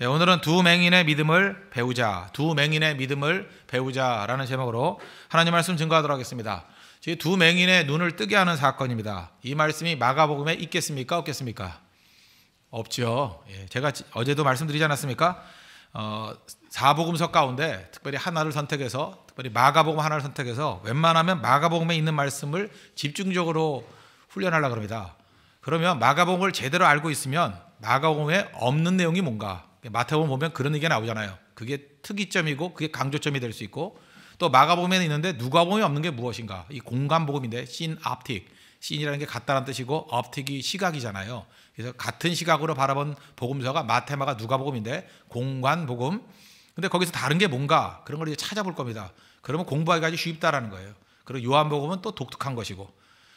예, 오늘은 두 맹인의 믿음을 배우자, 두 맹인의 믿음을 배우자라는 제목으로 하나님 말씀 증거하도록 하겠습니다. 두 맹인의 눈을 뜨게 하는 사건입니다. 이 말씀이 마가복음에 있겠습니까? 없겠습니까? 없죠. 예, 제가 어제도 말씀드리지 않았습니까? 어, 사복음서 가운데 특별히 하나를 선택해서 특별히 마가복음 하나를 선택해서 웬만하면 마가복음에 있는 말씀을 집중적으로 훈련하려 그럽니다. 그러면 마가복음을 제대로 알고 있으면 마가복음에 없는 내용이 뭔가 마태복음 보면 그런 얘기가 나오잖아요. 그게 특이점이고 그게 강조점이 될 수 있고 또 마가복음에 있는데 누가복음에 없는 게 무엇인가? 이 공간 복음인데 신압틱 신이라는 게 같다는 뜻이고 업틱이 시각이잖아요. 그래서 같은 시각으로 바라본 복음서가 마테마가 누가복음인데 공간 복음. 근데 거기서 다른 게 뭔가 그런 걸 이제 찾아볼 겁니다. 그러면 공부하기가 아주 쉽다라는 거예요. 그리고 요한복음은 또 독특한 것이고.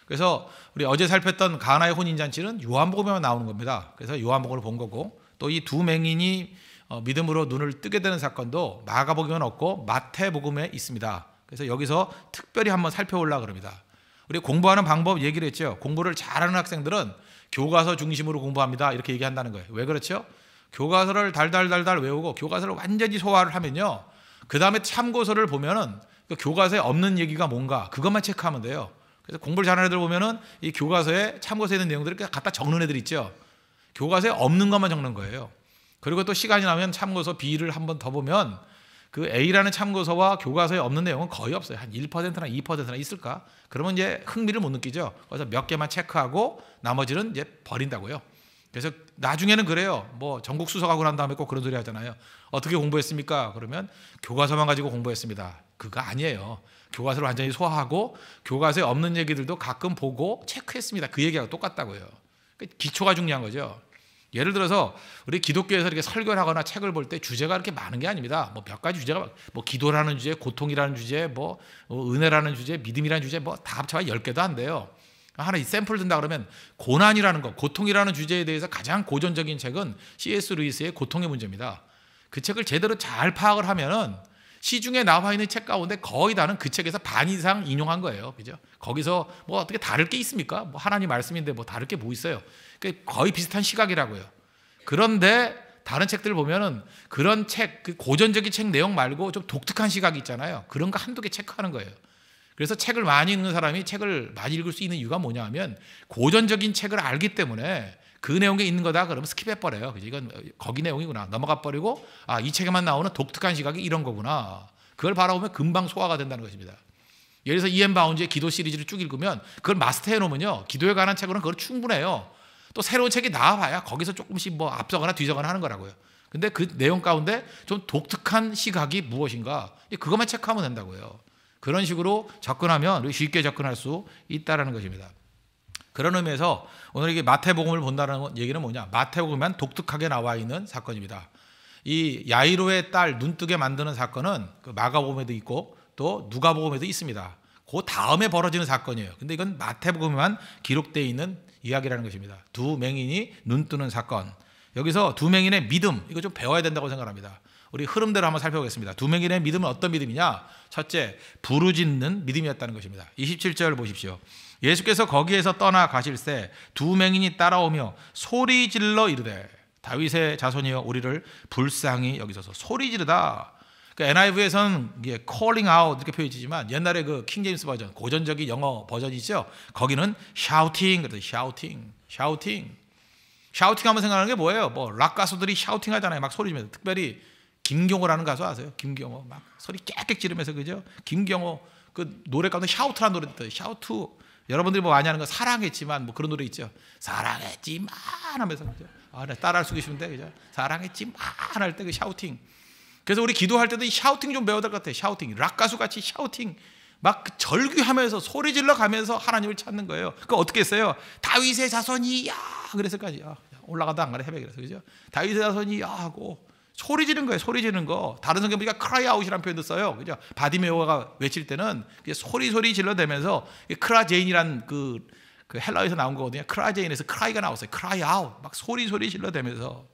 그래서 우리 어제 살폈던 가나의 혼인잔치는 요한복음에만 나오는 겁니다. 그래서 요한복음을 본 거고 또 이 두 맹인이 어, 믿음으로 눈을 뜨게 되는 사건도 마가복음은 없고 마태복음에 있습니다. 그래서 여기서 특별히 한번 살펴보려 그럽니다. 우리 공부하는 방법 얘기를 했죠. 공부를 잘하는 학생들은 교과서 중심으로 공부합니다. 이렇게 얘기한다는 거예요. 왜 그렇죠? 교과서를 달달달달 외우고 교과서를 완전히 소화를 하면요. 그 다음에 참고서를 보면은 그 교과서에 없는 얘기가 뭔가 그것만 체크하면 돼요. 그래서 공부를 잘하는 애들 보면은 이 교과서에 참고서에 있는 내용들을 갖다 적는 애들 있죠. 교과서에 없는 것만 적는 거예요. 그리고 또 시간이 나면 참고서 B를 한번 더 보면 그 A라는 참고서와 교과서에 없는 내용은 거의 없어요. 한 1%나 2%나 있을까? 그러면 이제 흥미를 못 느끼죠. 그래서 몇 개만 체크하고 나머지는 이제 버린다고요. 그래서 나중에는 그래요. 뭐 전국 수석하고 난 다음에 꼭 그런 소리 하잖아요. 어떻게 공부했습니까? 그러면 교과서만 가지고 공부했습니다. 그거 아니에요. 교과서를 완전히 소화하고 교과서에 없는 얘기들도 가끔 보고 체크했습니다. 그 얘기하고 똑같다고요. 그 기초가 중요한 거죠. 예를 들어서 우리 기독교에서 이렇게 설교를 하거나 책을 볼 때 주제가 그렇게 많은 게 아닙니다. 뭐 몇 가지 주제가 뭐 기도라는 주제, 고통이라는 주제, 뭐 어, 은혜라는 주제, 믿음이라는 주제 뭐 다 합쳐봐 10개도 안 돼요. 하나 이 샘플 든다 그러면 고난이라는 거, 고통이라는 주제에 대해서 가장 고전적인 책은 C.S. 루이스의 고통의 문제입니다. 그 책을 제대로 잘 파악을 하면은 시중에 나와 있는 책 가운데 거의 다는 그 책에서 반 이상 인용한 거예요. 그죠? 거기서 뭐 어떻게 다를 게 있습니까? 뭐 하나님 말씀인데 뭐 다를 게 뭐 있어요? 거의 비슷한 시각이라고요. 그런데 다른 책들을 보면은 그런 책, 그 고전적인 책 내용 말고 좀 독특한 시각이 있잖아요. 그런 거 한두 개 체크하는 거예요. 그래서 책을 많이 읽는 사람이 책을 많이 읽을 수 있는 이유가 뭐냐 하면 고전적인 책을 알기 때문에 그 내용에 있는 거다 그러면 스킵해 버려요. 이건 거기 내용이구나. 넘어가 버리고 아, 이 책에만 나오는 독특한 시각이 이런 거구나. 그걸 바라보면 금방 소화가 된다는 것입니다. 예를 들어서 이엠 바운즈의 기도 시리즈를 쭉 읽으면 그걸 마스터해 놓으면요. 기도에 관한 책으로는 그걸 충분해요. 또 새로운 책이 나와봐야 거기서 조금씩 뭐 앞서거나 뒤서거나 하는 거라고요. 근데 그 내용 가운데 좀 독특한 시각이 무엇인가 그것만 체크하면 된다고요. 그런 식으로 접근하면 쉽게 접근할 수 있다라는 것입니다. 그런 의미에서 오늘 이게 마태복음을 본다는 얘기는 뭐냐? 마태복음만 독특하게 나와 있는 사건입니다. 이 야이로의 딸 눈뜨게 만드는 사건은 그 마가복음에도 있고 또 누가복음에도 있습니다. 그 다음에 벌어지는 사건이에요. 근데 이건 마태복음에만 기록되어 있는 이야기라는 것입니다. 두 맹인이 눈 뜨는 사건. 여기서 두 맹인의 믿음 이거 좀 배워야 된다고 생각합니다. 우리 흐름대로 한번 살펴보겠습니다. 두 맹인의 믿음은 어떤 믿음이냐? 첫째, 부르짖는 믿음이었다는 것입니다. 27절 보십시오. 예수께서 거기에서 떠나 가실새 두 맹인이 따라오며 소리 질러 이르되 다윗의 자손이여 우리를 불쌍히 여기소서 소리 지르다. 그 NIV에서는 이게 calling out 이렇게 표현이지만 옛날에 그 킹제임스 버전 고전적인 영어 버전이 있죠. 거기는 shouting 그래서 shouting, shouting, shouting 하면 생각하는 게 뭐예요? 뭐락 가수들이 shouting 하잖아요. 막 소리 지면서 특별히 김경호라는 가수 아세요? 김경호 막 소리 깨끗 지르면서 그죠? 김경호 그 노래 가운데 샤우트라는 노래 있어요. 샤우트 여러분들이 뭐 많이 하는 거 사랑했지만 뭐 그런 노래 있죠. 사랑했지만 하면서 그죠? 아, 네, 따라할 수 계시는데 그죠? 사랑했지만 할 때 그 샤우팅. 그래서 우리 기도할 때도 이 샤우팅 좀 배워야 될 것 같아요. 샤우팅. 락 가수 같이 샤우팅. 막그 절규하면서 소리 질러 가면서 하나님을 찾는 거예요. 그 어떻게 했어요? 다윗의 자손이야. 그랬을까지. 야, 올라가다 안 가네 해배 그래서 그죠? 다윗의 자손이야 하고 소리 지르는 거예요. 소리 지르는 거. 다른 성경 보니까 cry out이라는 표현도 써요. 그죠? 바디메오가 외칠 때는 소리 소리 질러대면서 크라제인이란 그, 그 헬라에서 나온 거거든요. 크라제인에서 cry가 나왔어요. cry out. 막 소리 소리 질러대면서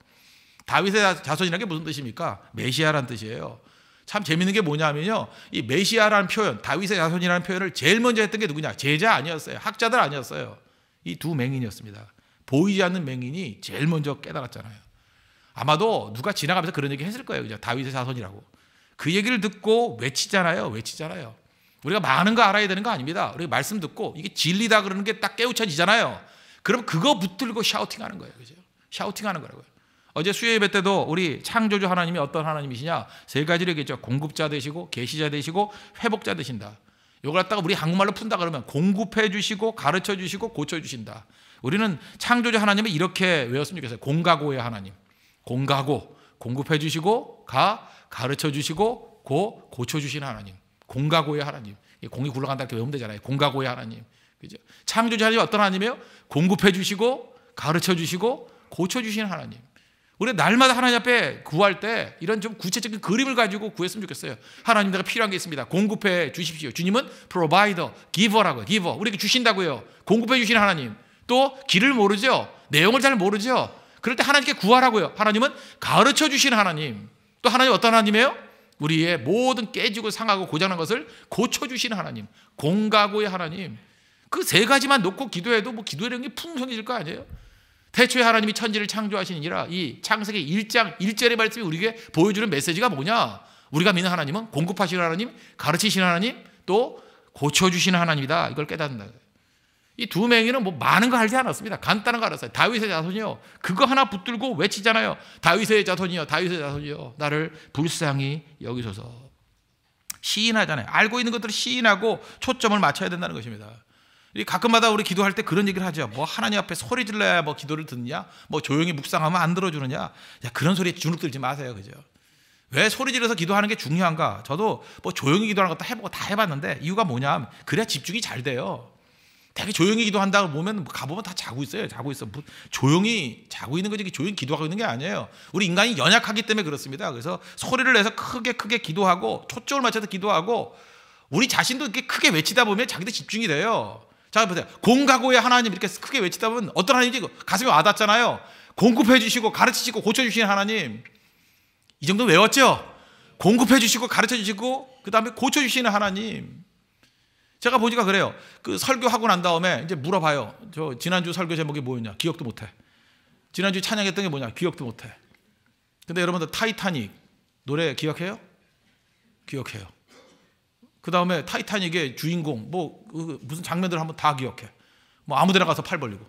다윗의 자손이라는 게 무슨 뜻입니까? 메시아란 뜻이에요. 참 재밌는 게 뭐냐면요. 이 메시아라는 표현, 다윗의 자손이라는 표현을 제일 먼저 했던 게 누구냐? 제자 아니었어요. 학자들 아니었어요. 이 두 맹인이었습니다. 보이지 않는 맹인이 제일 먼저 깨달았잖아요. 아마도 누가 지나가면서 그런 얘기 했을 거예요. 다윗의 자손이라고. 그 얘기를 듣고 외치잖아요. 외치잖아요. 우리가 많은 거 알아야 되는 거 아닙니다. 우리가 말씀 듣고 이게 진리다 그러는 게 딱 깨우쳐지잖아요. 그럼 그거 붙들고 샤우팅 하는 거예요. 그죠? 샤우팅 하는 거라고요. 어제 수요 예배 때도 우리 창조주 하나님이 어떤 하나님이시냐? 세 가지를 얘기했죠. 공급자 되시고 계시자 되시고 회복자 되신다. 요걸 갖다가 우리 한국말로 푼다 그러면 공급해 주시고 가르쳐 주시고 고쳐 주신다. 우리는 창조주 하나님을 이렇게 외웠으면 좋겠어요. 공가고의 하나님. 공가고 공급해 주시고 가 가르쳐 주시고 고 고쳐 주시는 하나님. 공가고의 하나님. 공이 굴러간다 이렇게 외우면 되잖아요. 공가고의 하나님. 그죠? 창조주 하나님 어떤 하나님이에요? 공급해 주시고 가르쳐 주시고 고쳐 주시는 하나님. 우리 날마다 하나님 앞에 구할 때 이런 좀 구체적인 그림을 가지고 구했으면 좋겠어요. 하나님 내가 필요한 게 있습니다. 공급해 주십시오. 주님은 provider, giver라고요. giver. 우리에게 주신다고요. 공급해 주시는 하나님. 또 길을 모르죠. 내용을 잘 모르죠. 그럴 때 하나님께 구하라고요. 하나님은 가르쳐 주시는 하나님. 또 하나님 어떤 하나님이에요? 우리의 모든 깨지고 상하고 고장난 것을 고쳐주시는 하나님. 공가고의 하나님. 그 세 가지만 놓고 기도해도 뭐 기도의 력이 풍성해질 거 아니에요? 태초에 하나님이 천지를 창조하시니라 이 창세기 1장 1절의 말씀이 우리에게 보여주는 메시지가 뭐냐? 우리가 믿는 하나님은 공급하시는 하나님, 가르치시는 하나님, 또 고쳐주시는 하나님이다. 이걸 깨닫는다. 이 두 맹이는 뭐 많은 거 알지 않았습니다. 간단한 거 알았어요. 다윗의 자손이요. 그거 하나 붙들고 외치잖아요. 다윗의 자손이요. 다윗의 자손이요. 나를 불쌍히 여기소서. 시인하잖아요. 알고 있는 것들을 시인하고 초점을 맞춰야 된다는 것입니다. 가끔마다 우리 기도할 때 그런 얘기를 하죠. 뭐 하나님 앞에 소리 질러야 뭐 기도를 듣냐? 뭐 조용히 묵상하면 안 들어주느냐? 야, 그런 소리에 주눅 들지 마세요. 그죠? 왜 소리 지르서 기도하는 게 중요한가? 저도 뭐 조용히 기도하는 것도 해보고 다 해봤는데 이유가 뭐냐? 그래야 집중이 잘 돼요. 되게 조용히 기도 한다고 보면 가보면 다 자고 있어요. 자고 있어. 뭐 조용히 자고 있는 거지 조용히 기도하고 있는 게 아니에요. 우리 인간이 연약하기 때문에 그렇습니다. 그래서 소리를 내서 크게 크게 기도하고 초점을 맞춰서 기도하고 우리 자신도 이렇게 크게 외치다 보면 자기도 집중이 돼요. 자 보세요. 공가고의 하나님 이렇게 크게 외치다 보면 어떤 하나님인지 가슴에 와닿잖아요. 공급해 주시고 가르치시고 고쳐 주시는 하나님. 이 정도 외웠죠? 공급해 주시고 가르쳐 주시고 그다음에 고쳐 주시는 하나님. 제가 보니까 그래요. 그 설교하고 난 다음에 이제 물어봐요. 저 지난주 설교 제목이 뭐였냐? 기억도 못 해. 지난주 찬양했던 게 뭐냐? 기억도 못 해. 근데 여러분들 타이타닉 노래 기억해요? 기억해요. 그 다음에 타이타닉의 주인공 뭐 그 무슨 장면들 한번 다 기억해. 뭐 아무데나 가서 팔 벌리고.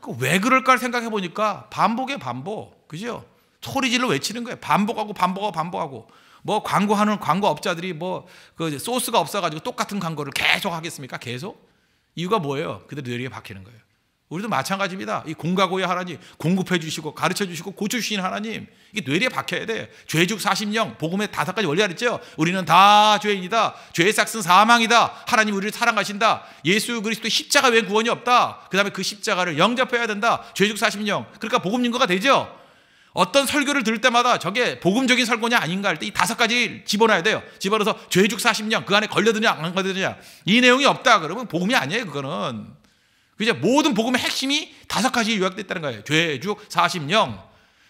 그 왜 그럴까 생각해 보니까 반복의 반복, 그죠? 소리 질러 외치는 거예요. 반복하고 반복하고 반복하고. 뭐 광고하는 광고업자들이 뭐 그 소스가 없어가지고 똑같은 광고를 계속 하겠습니까? 계속? 이유가 뭐예요? 그대로 뇌리에 박히는 거예요. 우리도 마찬가지입니다. 이 공가고의 하나님, 공급해 주시고 가르쳐 주시고 고쳐 주시는 하나님, 이게 뇌리에 박혀야 돼. 죄죽 40령, 복음의 다섯 가지 원리 알았죠? 우리는 다 죄인이다. 죄의 싹은 사망이다. 하나님 우리를 사랑하신다. 예수 그리스도 십자가 외 구원이 없다. 그 다음에 그 십자가를 영접해야 된다. 죄죽 40령. 그러니까 복음 인거가 되죠? 어떤 설교를 들을 때마다 저게 복음적인 설교냐 아닌가 할 때 이 다섯 가지 집어넣어야 돼요. 집어넣어서 죄죽 40년 그 안에 걸려드냐 안 걸려드냐 이 내용이 없다 그러면 복음이 아니에요 그거는. 그죠? 모든 복음의 핵심이 다섯 가지 요약됐다는 거예요. 죄죽 40령.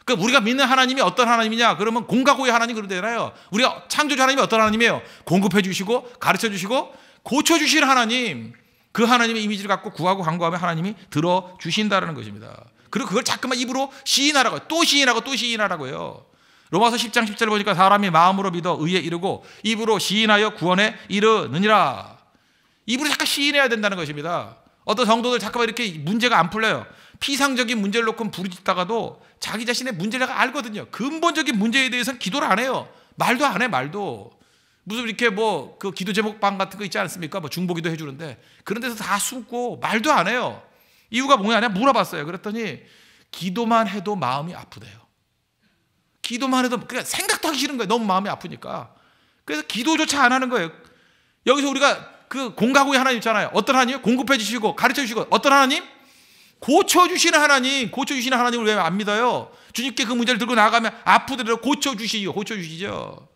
그 우리가 믿는 하나님이 어떤 하나님이냐? 그러면 공가고의 하나님 그러잖아요. 우리가 창조주 하나님이 어떤 하나님이에요? 공급해 주시고 가르쳐 주시고 고쳐 주실 하나님. 그 하나님의 이미지를 갖고 구하고 간구하면 하나님이 들어 주신다라는 것입니다. 그리고 그걸 자꾸만 입으로 시인하라고 또 시인하고 또 시인하라고요. 로마서 10장 10절 보니까 사람이 마음으로 믿어 의에 이르고 입으로 시인하여 구원에 이르느니라. 입으로 잠깐 시인해야 된다는 것입니다. 어떤 성도들 잠깐만 이렇게 문제가 안 풀려요. 피상적인 문제를 놓고 부르짖다가도 자기 자신의 문제를 알거든요. 근본적인 문제에 대해서는 기도를 안 해요. 말도 안 해, 말도. 무슨 이렇게 뭐 그 기도 제목방 같은 거 있지 않습니까? 뭐 중보기도 해주는데 그런 데서 다 숨고 말도 안 해요. 이유가 뭐냐? 물어봤어요. 그랬더니 기도만 해도 마음이 아프대요. 기도만 해도 그냥 생각도 하기 싫은 거예요. 너무 마음이 아프니까. 그래서 기도조차 안 하는 거예요. 여기서 우리가 그 공가구의 하나님 있잖아요. 어떤 하나님? 공급해 주시고 가르쳐 주시고 어떤 하나님? 고쳐 주시는 하나님, 고쳐 주시는 하나님을 왜 안 믿어요? 주님께 그 문제를 들고 나가면 아프더라도 고쳐 주시죠. 고쳐 주시죠.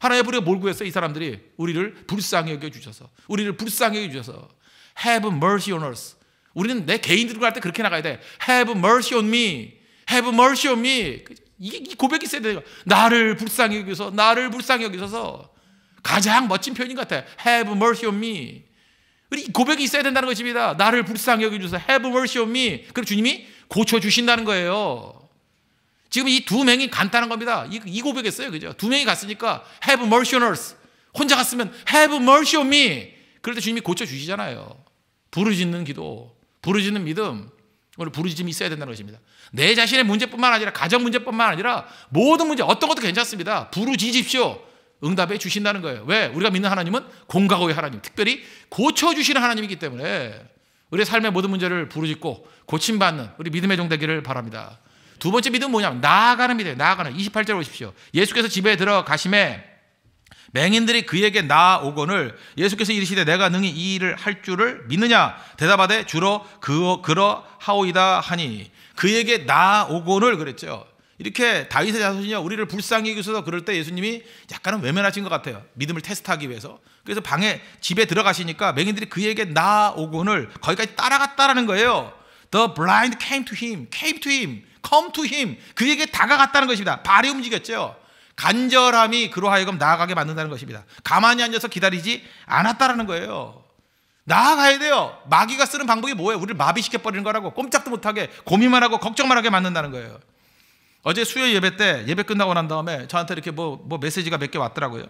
하나님 우리가 뭘 구했어요? 이 사람들이 우리를 불쌍히 여겨 주셔서 우리를 불쌍히 여겨 주셔서 have mercy on us. 우리는 내 개인 들고 갈때 그렇게 나가야 돼. have mercy on me. have mercy on me. 이게 고백이 있어야 돼요. 나를 불쌍히 여기서 나를 불쌍히 여기셔서 가장 멋진 표현인 것 같아요. Have mercy on me. 우리 고백이 있어야 된다는 것입니다. 나를 불쌍히 여겨주셔서 Have mercy on me. 그리고 주님이 고쳐주신다는 거예요. 지금 이 두 명이 간단한 겁니다. 이, 이 고백했어요. 그죠? 두 명이 갔으니까 have mercy on us. 혼자 갔으면 have mercy on me. 그럴 때 주님이 고쳐주시잖아요. 부르짖는 기도, 부르짖는 믿음. 오늘 부르짖음이 있어야 된다는 것입니다. 내 자신의 문제뿐만 아니라 가정 문제뿐만 아니라 모든 문제 어떤 것도 괜찮습니다. 부르짖십시오. 응답해 주신다는 거예요. 왜? 우리가 믿는 하나님은 공각의 하나님, 특별히 고쳐주시는 하나님이기 때문에 우리의 삶의 모든 문제를 부르짖고 고침받는 우리 믿음의 종 되기를 바랍니다. 두 번째 믿음은 뭐냐면 나아가는 믿음이에요. 나아가는 28절 보십시오. 예수께서 집에 들어가심에 맹인들이 그에게 나오거늘 예수께서 이르시되 내가 능히 이 일을 할 줄을 믿느냐 대답하되 주로 그 그러하오이다 하니 그에게 나오거늘 그랬죠. 이렇게 다윗의 자손이요 우리를 불쌍히 여기셔서 그럴 때 예수님이 약간은 외면하신 것 같아요. 믿음을 테스트하기 위해서. 그래서 방에 집에 들어가시니까 맹인들이 그에게 나오곤을 거기까지 따라갔다라는 거예요. The blind came to him, came to him, come to him. 그에게 다가갔다는 것입니다. 발이 움직였죠. 간절함이 그로 하여금 나아가게 만든다는 것입니다. 가만히 앉아서 기다리지 않았다라는 거예요. 나아가야 돼요. 마귀가 쓰는 방법이 뭐예요? 우리를 마비시켜 버리는 거라고 꼼짝도 못하게 고민만 하고 걱정만 하게 만든다는 거예요. 어제 수요 예배 때 예배 끝나고 난 다음에 저한테 이렇게 뭐, 뭐 메시지가 몇 개 왔더라고요.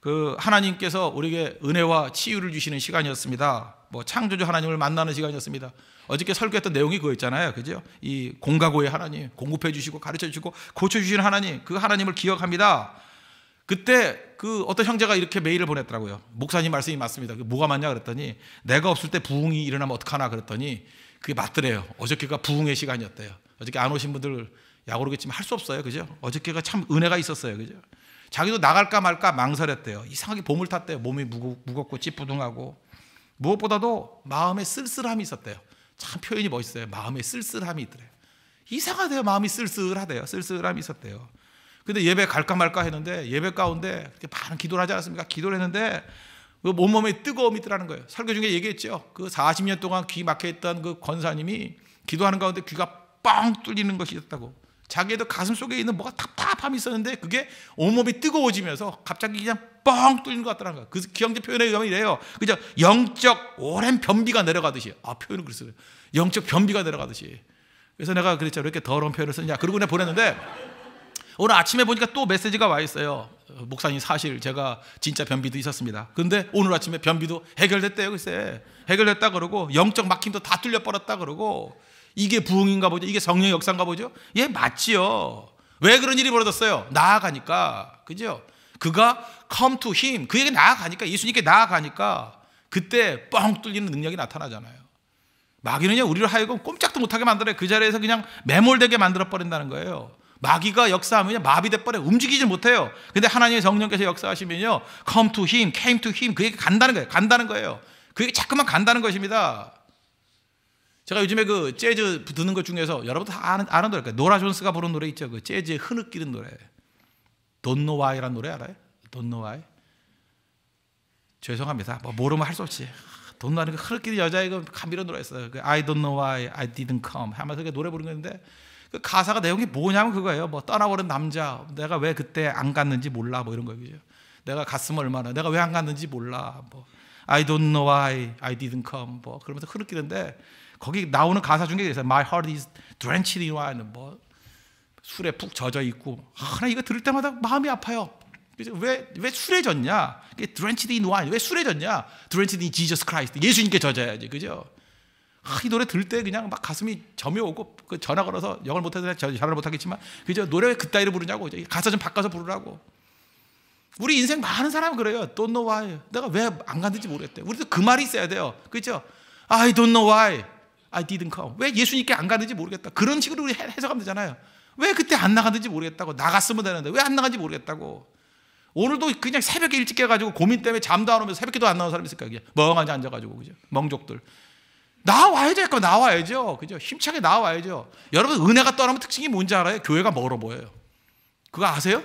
그 하나님께서 우리에게 은혜와 치유를 주시는 시간이었습니다. 뭐 창조주 하나님을 만나는 시간이었습니다. 어저께 설교했던 내용이 그거였잖아요. 그죠? 이 공가고의 하나님, 공급해 주시고 가르쳐 주시고 고쳐 주시는 하나님, 그 하나님을 기억합니다. 그때 그 어떤 형제가 이렇게 메일을 보냈더라고요. 목사님 말씀이 맞습니다. 뭐가 맞냐 그랬더니 내가 없을 때 부흥이 일어나면 어떡하나 그랬더니 그게 맞더래요. 어저께가 부흥의 시간이었대요. 어저께 안 오신 분들 야구르겠지만 할 수 없어요. 그죠? 어저께가 참 은혜가 있었어요. 그죠? 자기도 나갈까 말까 망설였대요. 이상하게 봄을 탔대요. 몸이 무겁고 찌뿌둥하고 무엇보다도 마음에 쓸쓸함이 있었대요. 참 표현이 멋있어요. 마음에 쓸쓸함이 있더래요. 이상하대요. 마음이 쓸쓸하대요. 쓸쓸함이 있었대요. 근데 예배 갈까 말까 했는데 예배 가운데 그렇게 많은 기도를 하지 않았습니까? 기도를 했는데 그 온몸에 뜨거움이 있더라는 거예요. 설교 중에 얘기했죠. 그 40년 동안 귀 막혀 있던 그 권사님이 기도하는 가운데 귀가 뻥 뚫리는 것이었다고. 자기도 가슴 속에 있는 뭐가 답답함이 있었는데 그게 온몸이 뜨거워지면서 갑자기 그냥 뻥 뚫리는 것 같더라는 거예요. 그 기영제 표현에 의하면 이래요. 그죠? 영적 오랜 변비가 내려가듯이. 아, 표현은 그랬어요. 영적 변비가 내려가듯이. 그래서 내가 그랬죠. 이렇게 더러운 표현을 쓰냐. 그러고 내가 보냈는데 오늘 아침에 보니까 또 메시지가 와 있어요. 목사님 사실 제가 진짜 변비도 있었습니다. 근데 오늘 아침에 변비도 해결됐대요. 글쎄. 해결됐다 그러고 영적 막힘도 다 뚫려 버렸다 그러고 이게 부흥인가 보죠. 이게 성령의 역사인가 보죠. 예, 맞지요. 왜 그런 일이 벌어졌어요? 나아가니까. 그죠? 그가 come to him. 그에게 나아가니까, 예수님께 나아가니까 그때 뻥 뚫리는 능력이 나타나잖아요. 마귀는요, 우리를 하여금 꼼짝도 못하게 만들어요. 그 자리에서 그냥 매몰되게 만들어버린다는 거예요. 마귀가 역사하면 마비돼 버려 움직이지 못해요. 근데 하나님의 성령께서 역사하시면요, come to him, came to him, 그에게 간다는 거예요. 간다는 거예요. 그에게 자꾸만 간다는 것입니다. 제가 요즘에 그 재즈 듣는 것 중에서 여러분도 다 아는, 아는 노래, 노라 존스가 부른 노래 있죠. 그 재즈의 흐느끼는 노래. Don't Know Why라는 노래 알아요? Don't Know Why. 죄송합니다. 뭐 모르면 할 수 없지. 돈 나는 그 흐느끼는 여자의 그 감미로운 노래 있어요. 그 I don't know why I didn't come 하면서 그 노래 부르는 건데 그 가사가 내용이 뭐냐면 그거예요. 뭐 떠나버린 남자, 내가 왜 그때 안 갔는지 몰라, 뭐 이런 거죠. 내가 갔으면 얼마나, 내가 왜 안 갔는지 몰라, 뭐 I don't know why I didn't come, 뭐 그러면서 흐느끼는데 거기 나오는 가사 중에 있어요. My heart is drenched in wine. 뭐 술에 푹 젖어 있고 하나 이거 들을 때마다 마음이 아파요. 왜, 왜 술에 젖냐? drenched in wine. 왜 술에 젖냐? drenched in Jesus Christ. 예수님께 젖어야지. 그죠? 아, 이 노래 들을 때 그냥 막 가슴이 점이 오고 그 전화 걸어서 영어를 못해서 전화를 못하겠지만 그죠? 노래 왜 그따위로 부르냐고. 가사 좀 바꿔서 부르라고. 우리 인생 많은 사람은 그래요. Don't know why. 내가 왜 안 갔는지 모르겠대. 우리도 그 말이 있어야 돼요. 그죠? I don't know why. I didn't come. 왜 예수님께 안 가는지 모르겠다. 그런 식으로 우리 해석하면 되잖아요. 왜 그때 안 나갔는지 모르겠다고. 나갔으면 되는데 왜 안 나간지 모르겠다고. 오늘도 그냥 새벽에 일찍 깨가지고 고민 때문에 잠도 안 오면서 새벽에도 안 나온 사람 있을까? 그냥 멍하니 앉아가지고 그죠? 멍족들. 나와야죠. 그 나와야죠. 그죠? 힘차게 나와야죠. 여러분 은혜가 떠나면 특징이 뭔지 알아요? 교회가 멀어 보여요. 그거 아세요?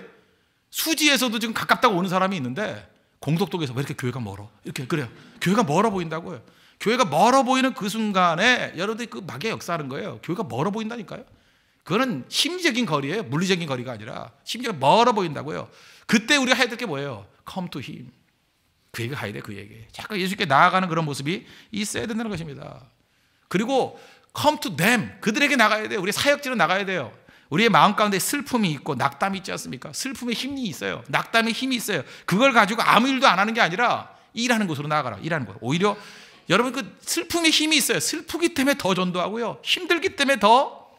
수지에서도 지금 가깝다고 오는 사람이 있는데 공덕동에서 왜 이렇게 교회가 멀어? 이렇게 그래요. 교회가 멀어 보인다고요. 교회가 멀어 보이는 그 순간에 여러분들이 그 막에 역사하는 거예요. 교회가 멀어 보인다니까요. 그거는 심리적인 거리예요. 물리적인 거리가 아니라 심지어 멀어 보인다고요. 그때 우리가 해야 될 게 뭐예요? Come to Him. 그에게 가야 돼, 그에게. 자꾸 예수께 나아가는 그런 모습이 있어야 된다는 것입니다. 그리고 come to them. 그들에게 나가야 돼요. 우리 사역지로 나가야 돼요. 우리의 마음 가운데 슬픔이 있고 낙담이 있지 않습니까? 슬픔의 힘이 있어요. 낙담의 힘이 있어요. 그걸 가지고 아무 일도 안 하는 게 아니라 일하는 곳으로 나아가라. 일하는 곳. 오히려 여러분 그 슬픔의 힘이 있어요. 슬프기 때문에 더 전도하고요. 힘들기 때문에 더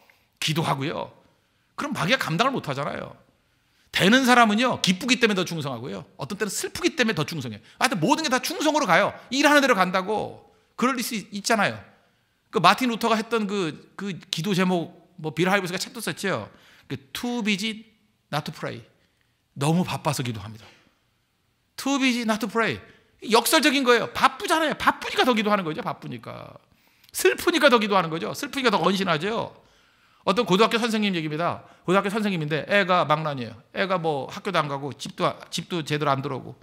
기도하고요. 그럼 마귀가 감당을 못 하잖아요. 되는 사람은요, 기쁘기 때문에 더 충성하고요. 어떤 때는 슬프기 때문에 더 충성해요. 하여튼 모든 게 다 충성으로 가요. 일하는 대로 간다고. 그럴 수 있잖아요. 그 마틴 루터가 했던 그, 그 기도 제목 뭐 빌 하이브스가 책도 썼죠. 그 too busy not to pray. 너무 바빠서 기도합니다. too busy not to pray. 역설적인 거예요. 바쁘잖아요. 바쁘니까 더 기도하는 거죠. 바쁘니까. 슬프니까 더 기도하는 거죠. 슬프니까 더 헌신하죠. 어떤 고등학교 선생님 얘기입니다. 고등학교 선생님인데 애가 망난이에요. 애가 뭐 학교도 안 가고 집도 집도 제대로 안 들어오고.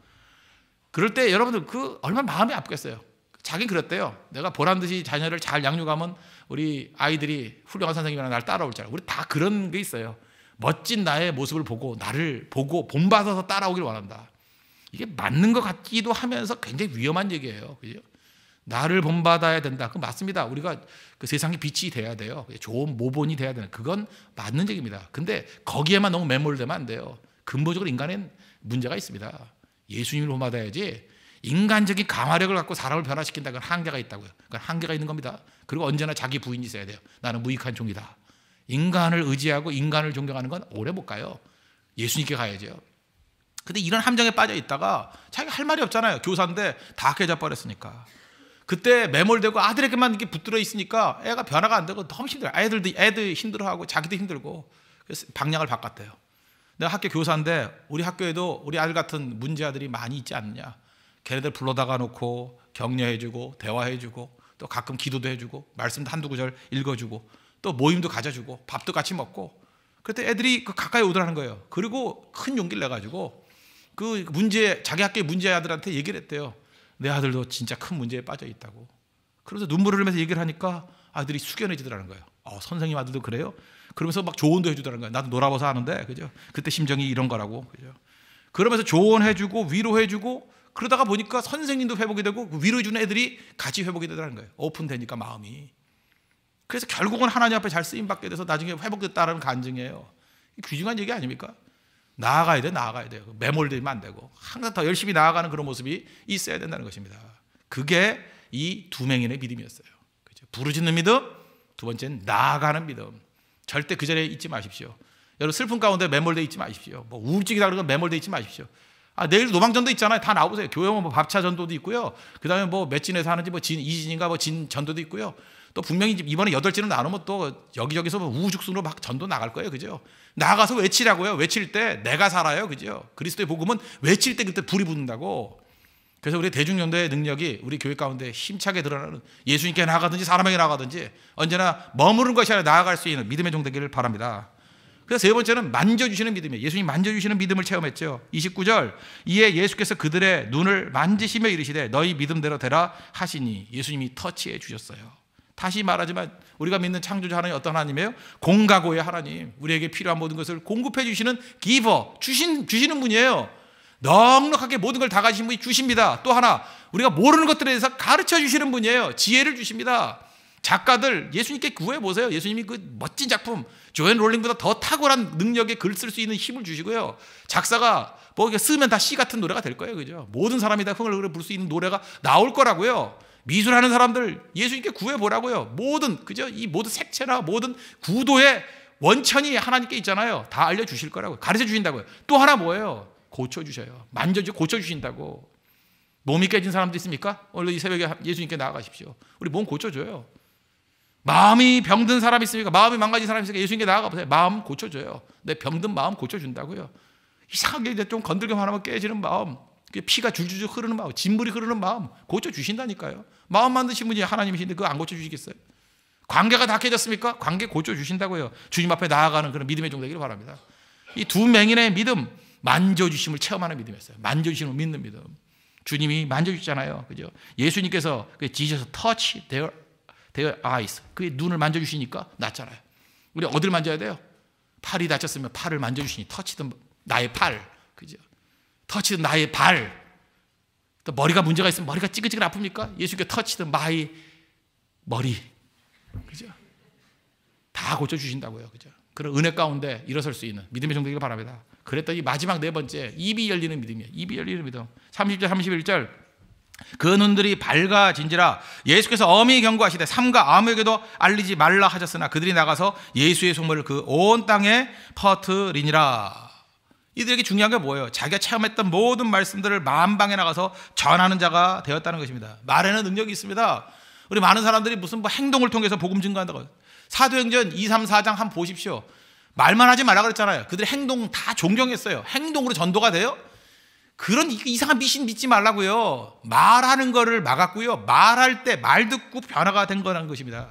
그럴 때 여러분들 그 얼마나 마음이 아프겠어요. 자긴 그랬대요. 내가 보란 듯이 자녀를 잘 양육하면 우리 아이들이 훌륭한 선생님이랑 날 따라올 줄 알고. 우리 다 그런 게 있어요. 멋진 나의 모습을 보고 나를 보고 본받아서 따라오길 원한다. 이게 맞는 것 같기도 하면서 굉장히 위험한 얘기예요. 그죠? 나를 본받아야 된다. 그 맞습니다. 우리가 그 세상의 빛이 돼야 돼요. 좋은 모본이 돼야 되는 그건 맞는 얘기입니다. 근데 거기에만 너무 매몰되면 안 돼요. 근본적으로 인간엔 문제가 있습니다. 예수님을 본받아야지 인간적인 강화력을 갖고 사람을 변화시킨다. 그건 한계가 있다고요. 그건 한계가 있는 겁니다. 그리고 언제나 자기 부인이 있어야 돼요. 나는 무익한 종이다. 인간을 의지하고 인간을 존경하는 건 오래 못 가요. 예수님께 가야죠. 근데 이런 함정에 빠져 있다가 자기가 할 말이 없잖아요. 교사인데 다 깨져 버렸으니까. 그때 매몰되고 아들에게만 이렇게 붙들어 있으니까 애가 변화가 안 되고 너무 힘들어요. 애들도 애들 힘들어하고 자기도 힘들고 그래서 방향을 바꿨대요. 내가 학교 교사인데 우리 학교에도 우리 아들 같은 문제 아들이 많이 있지 않느냐. 걔네들 불러다가 놓고 격려해주고 대화해주고 또 가끔 기도도 해주고 말씀도 한두 구절 읽어주고 또 모임도 가져주고 밥도 같이 먹고 그때 애들이 그 가까이 오더라는 거예요. 그리고 큰 용기를 내가지고 그 문제 자기 학교 문제 아들한테 얘기를 했대요. 내 아들도 진짜 큰 문제에 빠져 있다고. 그래서 눈물을 흘리면서 얘기를 하니까 아들이 숙연해지더라는 거예요. 어, 선생님 아들도 그래요? 그러면서 막 조언도 해주더라는 거예요. 나도 놀아봐서 아는데, 그죠? 그때 심정이 이런 거라고, 그죠? 그러면서 조언해주고 위로해주고 그러다가 보니까 선생님도 회복이 되고 그 위로해주는 애들이 같이 회복이 되더라는 거예요. 오픈되니까 마음이. 그래서 결국은 하나님 앞에 잘 쓰임 받게 돼서 나중에 회복됐다라는 간증이에요. 귀중한 얘기 아닙니까? 나아가야 돼, 나아가야 돼요. 매몰되면 안 되고 항상 더 열심히 나아가는 그런 모습이 있어야 된다는 것입니다. 그게 이두 명인의 믿음이었어요. 그죠? 부르짖는 믿음, 두 번째는 나아가는 믿음. 절대 그 자리에 있지 마십시오. 여러분 슬픔 가운데 매몰돼 있지 마십시오. 뭐 우울증이다 그러면 매몰돼 있지 마십시오. 아, 내일 노방전도 있잖아요. 다 나오세요. 교회 뭐 밥차 전도도 있고요. 그 다음에 뭐 몇 진에서 하는지 뭐 진, 이진인가 뭐 진 전도도 있고요. 또 분명히 이번에 여덟 진을 나누면 또 여기저기서 뭐 우후죽순으로 막 전도 나갈 거예요. 그죠? 나가서 외치라고요. 외칠 때 내가 살아요. 그죠? 그리스도의 복음은 외칠 때 그때 불이 붙는다고. 그래서 우리 대중전도의 능력이 우리 교회 가운데 힘차게 드러나는 예수님께 나가든지 사람에게 나가든지 언제나 머무는 것이 아니라 나아갈 수 있는 믿음의 종 되기를 바랍니다. 그래서 세 번째는 만져주시는 믿음이에요. 예수님 만져주시는 믿음을 체험했죠. 29절 이에 예수께서 그들의 눈을 만지시며 이르시되 너희 믿음대로 되라 하시니 예수님이 터치해 주셨어요. 다시 말하지만 우리가 믿는 창조자 하나님 어떤 하나님이에요? 공가고의 하나님. 우리에게 필요한 모든 것을 공급해 주시는 기버, 주신 주시는 분이에요. 넉넉하게 모든 걸 다 가지신 분이 주십니다. 또 하나 우리가 모르는 것들에 대해서 가르쳐 주시는 분이에요. 지혜를 주십니다. 작가들 예수님께 구해 보세요. 예수님이 그 멋진 작품 조앤 롤링보다 더 탁월한 능력의 글 쓸 수 있는 힘을 주시고요. 작사가 뭐 쓰면 다 시 같은 노래가 될 거예요. 그죠? 모든 사람이 다 흥을 부를 수 있는 노래가 나올 거라고요. 미술하는 사람들 예수님께 구해 보라고요. 모든 그죠? 이 모든 색채나 모든 구도의 원천이 하나님께 있잖아요. 다 알려 주실 거라고. 가르쳐 주신다고요. 또 하나 뭐예요? 고쳐 주셔요. 만져 주 고쳐 주신다고. 몸이 깨진 사람도 있습니까? 오늘 이 새벽에 예수님께 나아가십시오. 우리 몸 고쳐 줘요. 마음이 병든 사람 있습니까? 마음이 망가진 사람 있으니까 예수님께 나아가 보세요. 마음 고쳐줘요. 내 병든 마음 고쳐준다고요. 이상하게 이제 좀 건들기만 하면 깨지는 마음, 피가 줄줄줄 흐르는 마음, 진물이 흐르는 마음 고쳐주신다니까요. 마음 만드신 분이 하나님이신데 그거 안 고쳐주시겠어요? 관계가 다 깨졌습니까? 관계 고쳐주신다고요. 주님 앞에 나아가는 그런 믿음의 종 되기를 바랍니다. 이 두 맹인의 믿음, 만져주심을 체험하는 믿음이었어요. 만져주심을 믿는 믿음. 주님이 만져주잖아요. 그죠? 예수님께서 지셔서 touch their their eyes. 그 눈을 만져주시니까 낫잖아요. 우리 어디를 만져야 돼요? 팔이 다쳤으면 팔을 만져주시니 터치든 나의 팔, 그죠? 터치든 나의 발. 또 머리가 문제가 있으면 머리가 찌글찌글 아픕니까? 예수께 터치든 마이 머리, 그죠? 다 고쳐 주신다고요, 그죠? 그런 은혜 가운데 일어설 수 있는 믿음의 종되기를 바랍니다. 그랬더니 마지막 네 번째 입이 열리는 믿음이에요. 입이 열리는 믿음. 30절 31절 그 눈들이 밝아진지라 예수께서 엄히 경고하시되 삼가 아무에게도 알리지 말라 하셨으나 그들이 나가서 예수의 소문을 그 온 땅에 퍼뜨리니라. 이들에게 중요한 게 뭐예요? 자기가 체험했던 모든 말씀들을 만방에 나가서 전하는 자가 되었다는 것입니다. 말에는 능력이 있습니다. 우리 많은 사람들이 무슨 뭐 행동을 통해서 복음 증거한다고. 사도행전 2, 3, 4장 한번 보십시오. 말만 하지 말라 그랬잖아요. 그들의 행동 다 존경했어요. 행동으로 전도가 돼요? 그런 이상한 미신 믿지 말라고요. 말하는 거를 막았고요. 말할 때 말 듣고 변화가 된 거라는 것입니다.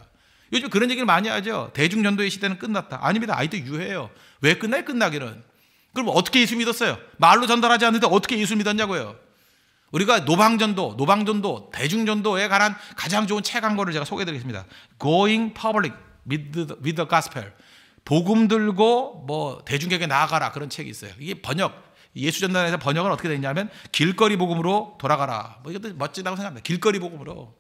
요즘 그런 얘기를 많이 하죠. 대중전도의 시대는 끝났다. 아닙니다. 아직도 유해요. 왜 끝나요? 끝나기는. 그럼 어떻게 예수 믿었어요? 말로 전달하지 않는데 어떻게 예수 믿었냐고요? 우리가 노방전도, 노방전도, 대중전도에 관한 가장 좋은 책 한 권을 제가 소개해드리겠습니다. Going Public with the, with the Gospel. 복음 들고 뭐 대중에게 나아가라 그런 책이 있어요. 이게 번역 예수 전단에서 번역은 어떻게 되냐면 길거리 복음으로 돌아가라. 뭐 이것도 멋지다고 생각합니다. 길거리 복음으로.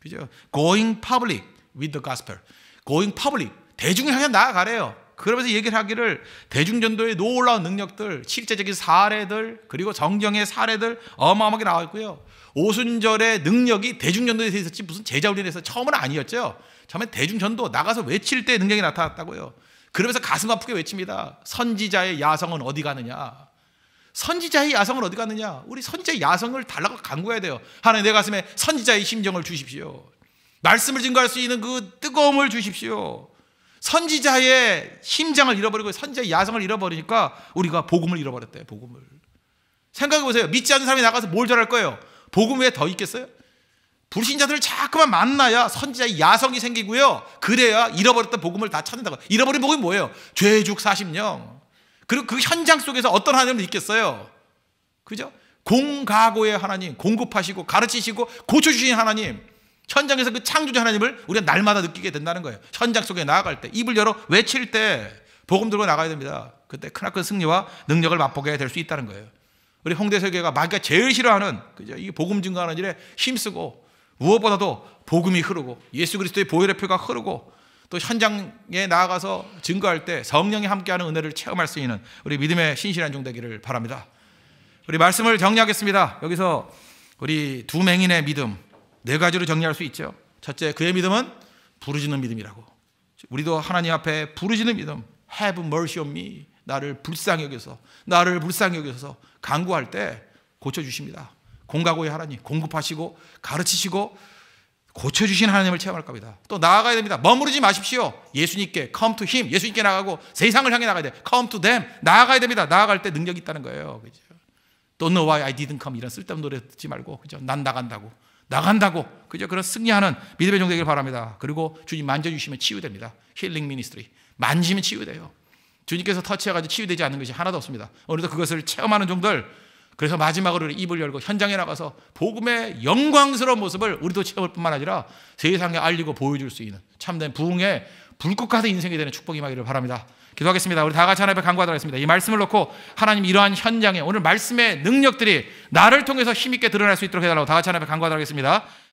그죠? Going public with the gospel. Going public. 대중을 향해 나아가래요. 그러면서 얘기를 하기를 대중전도의 놀라운 능력들, 실제적인 사례들, 그리고 정경의 사례들 어마어마하게 나와 있고요. 오순절의 능력이 대중전도에서 있었지 무슨 제자훈련에서 처음은 아니었죠. 처음에 대중전도 나가서 외칠 때 능력이 나타났다고요. 그러면서 가슴 아프게 외칩니다. 선지자의 야성은 어디 가느냐? 선지자의 야성은 어디 갔느냐? 우리 선지자의 야성을 달라고 간구해야 돼요. 하나님 내 가슴에 선지자의 심정을 주십시오. 말씀을 증거할 수 있는 그 뜨거움을 주십시오. 선지자의 심장을 잃어버리고 선지자의 야성을 잃어버리니까 우리가 복음을 잃어버렸대요. 복음을. 생각해 보세요. 믿지 않는 사람이 나가서 뭘 잘할 거예요? 복음 외에 더 있겠어요? 불신자들을 자꾸만 만나야 선지자의 야성이 생기고요. 그래야 잃어버렸던 복음을 다 찾는다고. 잃어버린 복음이 뭐예요? 죄죽 40령. 그리고 그 현장 속에서 어떤 하나님을 있겠어요? 그죠? 공가고의 하나님, 공급하시고 가르치시고 고쳐주신 하나님, 현장에서 그 창조주 하나님을 우리가 날마다 느끼게 된다는 거예요. 현장 속에 나아갈 때, 입을 열어 외칠 때, 복음 들고 나가야 됩니다. 그때 크나큰 승리와 능력을 맛보게 될 수 있다는 거예요. 우리 홍대설교가 마귀가 제일 싫어하는, 그죠? 이 복음 증거하는 일에 힘쓰고, 무엇보다도 복음이 흐르고, 예수 그리스도의 보혈의 표가 흐르고, 또 현장에 나아가서 증거할 때 성령이 함께하는 은혜를 체험할 수 있는 우리 믿음의 신실한 종 되기를 바랍니다. 우리 말씀을 정리하겠습니다. 여기서 우리 두 맹인의 믿음 네 가지로 정리할 수 있죠. 첫째, 그의 믿음은 부르짖는 믿음이라고. 우리도 하나님 앞에 부르짖는 믿음, Have mercy on me. 나를 불쌍히 여겨서, 나를 불쌍히 여겨서 강구할 때 고쳐주십니다. 공가고의 하나님, 공급하시고 가르치시고 고쳐주신 하나님을 체험할 겁니다. 또 나아가야 됩니다. 머무르지 마십시오. 예수님께 come to him. 예수님께 나가고 세상을 향해 나가야 돼. come to them. 나아가야 됩니다. 나아갈 때 능력이 있다는 거예요. 그죠? Don't know why I didn't come. 이런 쓸데없는 노래 듣지 말고, 그죠? 난 나간다고. 나간다고. 그죠? 그런 승리하는 믿음의 종 되길 바랍니다. 그리고 주님 만져주시면 치유됩니다. 힐링 미니스트리. 만지면 치유돼요. 주님께서 터치해가지고 치유되지 않는 것이 하나도 없습니다. 오늘도 그것을 체험하는 종들 그래서 마지막으로 입을 열고 현장에 나가서 복음의 영광스러운 모습을 우리도 체험할 뿐만 아니라 세상에 알리고 보여줄 수 있는 참된 부흥의 불꽃 같은 인생이 되는 축복이 임하기를 바랍니다. 기도하겠습니다. 우리 다 같이 하나님 앞에 간구하도록 하겠습니다. 이 말씀을 놓고 하나님 이러한 현장에 오늘 말씀의 능력들이 나를 통해서 힘있게 드러날 수 있도록 해달라고 다 같이 하나님 앞에 간구하도록 하겠습니다.